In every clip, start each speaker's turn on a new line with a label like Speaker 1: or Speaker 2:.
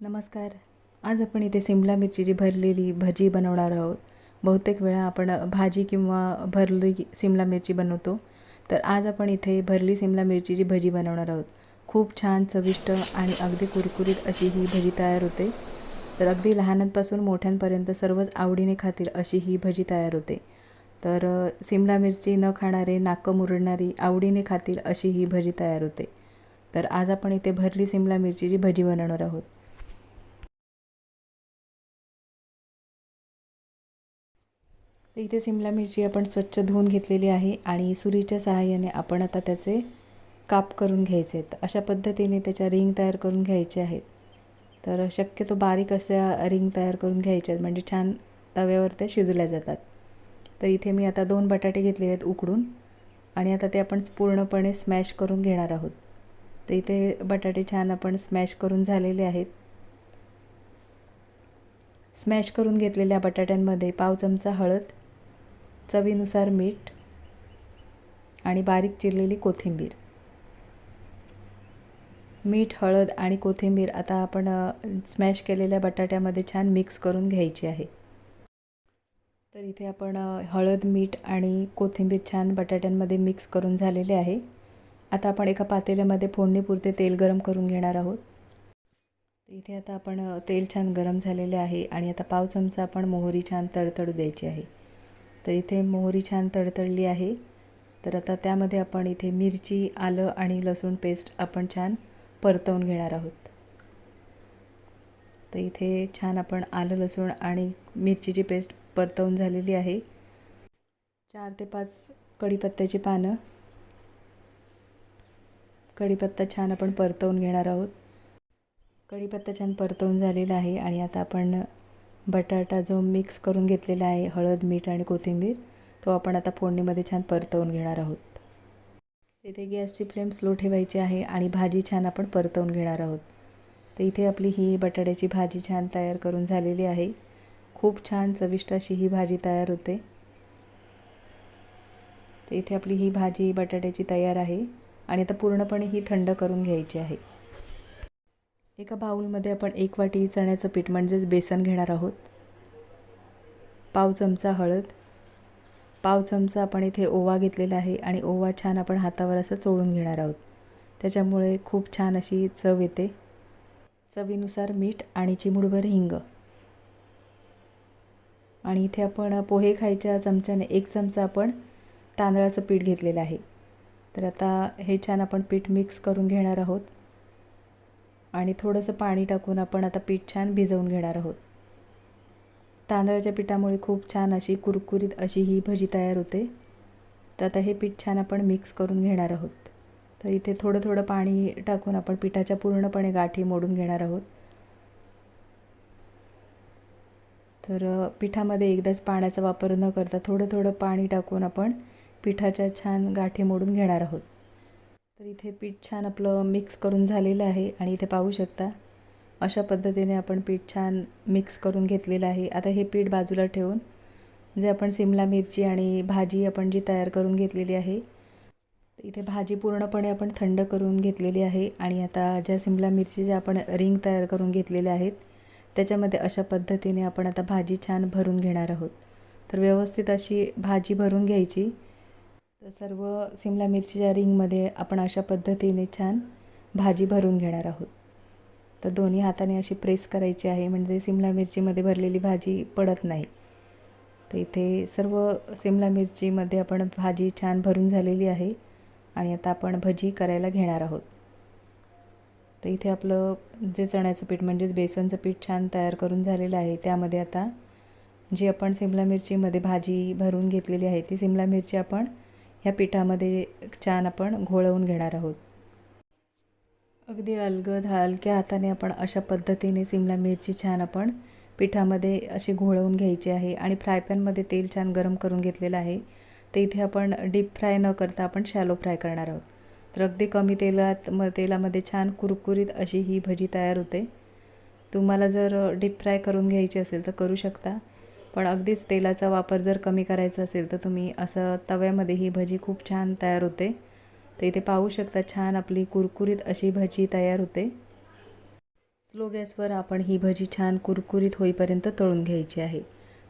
Speaker 1: नमस्कार. आज आपण इथे सिमला मिरचीची भरलेली भजी बनवणार आहोत. बहुतेक वेळा आपण भाजी किंवा भरली सिमला मिरची बनवतो. तर आज आपण इथे भरली सिमला मिरचीची भजी बनवणार आहोत. खूप छान चविष्ट आणि अगदी कुरकुरीत अशी ही भजी तयार होते. तर अगदी लहानांपासून मोठ्यांपर्यंत सर्वच आवडीने खातील अशी ही भजी तयार होते. तर सिमला मिरची न खाणारे नाकं मुरडणारी आवडीने खातील अशी ही भजी तयार होते. तर आज आपण इथे भरली सिमला मिरचीची भजी बनवणार आहोत. इथे सिमला मिरची आपण स्वच्छ धुवून घेतलेली आहे आणि सुरीच्या सहाय्याने आपण आता त्याचे काप करून घ्यायचे आहेत. अशा पद्धतीने त्याच्या रिंग तयार करून घ्यायचे आहेत. तर शक्यतो बारीक अशा रिंग तयार करून घ्यायच्या आहेत म्हणजे छान तव्यावर त्या शिजल्या जातात. तर इथे मी आता दोन बटाटे घेतलेले आहेत उकडून आणि आता ते आपण पूर्णपणे स्मॅश करून घेणार आहोत. तर इथे बटाटे छान आपण स्मॅश करून झालेले आहेत. स्मॅश करून घेतलेल्या बटाट्यांमध्ये पाव चमचा हळद चवीनुसार मीठ आणि बारीक चिरलेली कोथिंबीर. मीठ हळद आणि कोथिंबीर आता आपण स्मॅश केलेल्या बटाट्यामध्ये छान मिक्स करून घ्यायची आहे. तर इथे आपण हळद मीठ आणि कोथिंबीर छान बटाट्यांमध्ये मिक्स करून झालेले आहे. आता आपण एका पातेल्यामध्ये फोडणीपुरते तेल गरम करून घेणार आहोत. इथे आता आपण तेल छान गरम झालेले आहे आणि आता पाव चमचा आपण मोहरी छान तडतडू द्यायची आहे. तर इथे मोहरी छान तडतडली आहे. तर आता त्यामध्ये आपण इथे मिरची आलं आणि लसूण पेस्ट आपण छान परतवून घेणार आहोत. तर इथे छान आपण आलं लसूण आणि मिरचीची पेस्ट परतवून झालेली आहे. चार ते पाच कढीपत्त्याची पानं. कढीपत्ता छान आपण परतवून घेणार आहोत. कढीपत्ता छान परतवून झालेला आहे आणि आता आपण बटाटा जो मिक्स करून घेतलेला आहे हळद मीठ आणि कोथिंबीर तो आपण आता फोडणीमध्ये छान परतवून घेणार आहोत. इथे गॅसची फ्लेम स्लो ठेवायची आहे आणि भाजी छान आपण परतवून घेणार आहोत. तर इथे आपली ही बटाट्याची भाजी छान तयार करून झालेली आहे. खूप छान चविष्ट अशी ही भाजी तयार होते. तर इथे आपली ही भाजी बटाट्याची तयार आहे आणि आता पूर्णपणे ही थंड करून घ्यायची आहे. एका बाऊलमध्ये आपण एक वाटी चण्याचं पीठ म्हणजेच बेसन घेणार आहोत. पाव चमचा हळद. पाव चमचा आपण इथे ओवा घेतलेला आहे आणि ओवा छान आपण हातावर असं चोळून घेणार आहोत. त्याच्यामुळे खूप छान अशी चव येते. चवीनुसार मीठ आणि चिमूडभर हिंग. आणि इथे आपण पोहे खायच्या चमच्याने एक चमचा आपण तांदळाचं पीठ घेतलेलं आहे. तर आता हे छान आपण पीठ मिक्स करून घेणार आहोत. आणि थोडंसं पाणी टाकून आपण आता पीठ छान भिजवून घेणार आहोत. तांदळाच्या पिठामुळे खूप छान अशी कुरकुरीत अशी ही भजी तयार होते. तर आता हे पीठ छान आपण मिक्स करून घेणार आहोत. तर इथे थोडं थोडं पाणी टाकून आपण पिठाच्या पूर्णपणे गाठी मोडून घेणार आहोत. तर पिठामध्ये एकदाच पाण्याचा वापर न करता थोडं थोडं पाणी टाकून आपण पिठाच्या छान गाठी मोडून घेणार आहोत. तर इथे पीठ छान आपलं मिक्स करून झालेलं आहे आणि इथे पाहू शकता अशा पद्धतीने आपण पीठ छान मिक्स करून घेतलेलं आहे. आता हे पीठ बाजूला ठेवून जे आपण सिमला मिरची आणि भाजी आपण जी तयार करून घेतलेली आहे तर इथे भाजी पूर्णपणे आपण थंड करून घेतलेली आहे आणि आता ज्या सिमला मिरची ज्या आपण रिंग तयार करून घेतलेल्या आहेत त्याच्यामध्ये अशा पद्धतीने आपण आता भाजी छान भरून घेणार आहोत. तर व्यवस्थित अशी भाजी भरून घ्यायची. तर सर्व सिमला मिरचीच्या रिंगमध्ये आपण अशा पद्धतीने छान भाजी भरून घेणार आहोत. तर दोन्ही हाताने अशी प्रेस करायची आहे म्हणजे सिमला मिरचीमध्ये भरलेली भाजी पडत नाही. तर इथे सर्व सिमला मिरचीमध्ये आपण भाजी छान भरून झालेली आहे आणि आता आपण भजी करायला घेणार आहोत. तर इथे आपलं जे चण्याचं पीठ म्हणजेच बेसनचं पीठ छान तयार करून झालेलं आहे त्यामध्ये आता जी आपण सिमला मिरचीमध्ये भाजी भरून घेतलेली आहे ती सिमला मिरची आपण ह्या पिठामध्ये छान आपण घोळवून घेणार आहोत. अगदी अलगद हलक्या हाताने आपण अशा पद्धतीने सिमला मिरची छान आपण पिठामध्ये अशी घोळवून घ्यायची आहे आणि फ्राय पॅनमध्ये तेल छान गरम करून घेतलेलं आहे. ते इथे आपण डीप फ्राय न करता आपण शॅलो फ्राय करणार आहोत. तर अगदी कमी तेलात म तेलामध्ये छान कुरकुरीत अशी ही भजी तयार होते. तुम्हाला जर डीप फ्राय करून घ्यायची असेल तर करू शकता. पण अगदीच तेलाचा वापर जर कमी करायचा असेल तर तुम्ही असं तव्यामध्ये ही भजी खूप छान तयार होते. तर इथे पाहू शकता छान आपली कुरकुरीत अशी भजी तयार होते. स्लो गॅसवर आपण ही भजी छान कुरकुरीत होईपर्यंत तळून घ्यायची आहे.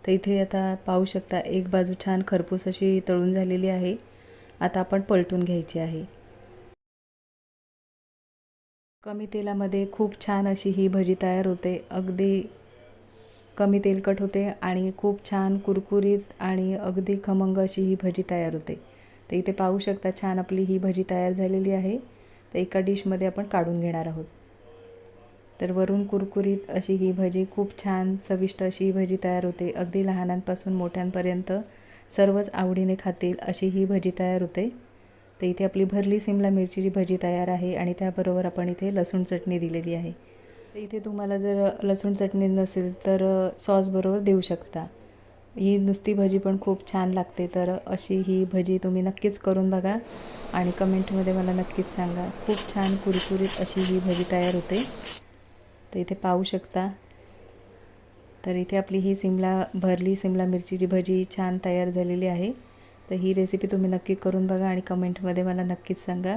Speaker 1: तर इथे आता पाहू शकता एक बाजू छान खरपूस अशी तळून झालेली आहे. आता आपण पलटून घ्यायची आहे. कमी तेलामध्ये खूप छान अशी ही भजी तयार होते. अगदी कमी तेलकट होते आणि खूप छान कुरकुरीत आणि अगदी खमंग अशी ही भजी तयार होते. तर इथे पाहू शकता छान आपली ही भजी तयार झालेली आहे. तर एका डिशमध्ये आपण काढून घेणार आहोत. तर वरून कुरकुरीत अशी ही भजी खूप छान चविष्ट अशी ही भजी तयार होते. अगदी लहानांपासून मोठ्यांपर्यंत सर्वच आवडीने खातील अशी ही भजी तयार होते. तर इथे आपली भरली सिमला मिरचीची भजी तयार आहे आणि त्याबरोबर आपण इथे लसूण चटणी दिलेली आहे. तर इथे तुम्हाला जर लसूण चटणी नसेल तर सॉसबरोबर देऊ शकता. ही नुसती भजी पण खूप छान लागते तर अशी ही भजी तुम्ही नक्कीच करून बघा आणि कमेंटमध्ये मला नक्कीच सांगा. खूप छान कुरकुरीत अशी ही भजी तयार होते. तर इथे पाहू शकता. तर इथे आपली ही सिमला भरली सिमला मिरचीची भजी छान तयार झालेली आहे. तर ही रेसिपी तुम्ही नक्की करून बघा आणि कमेंटमध्ये मला नक्कीच सांगा.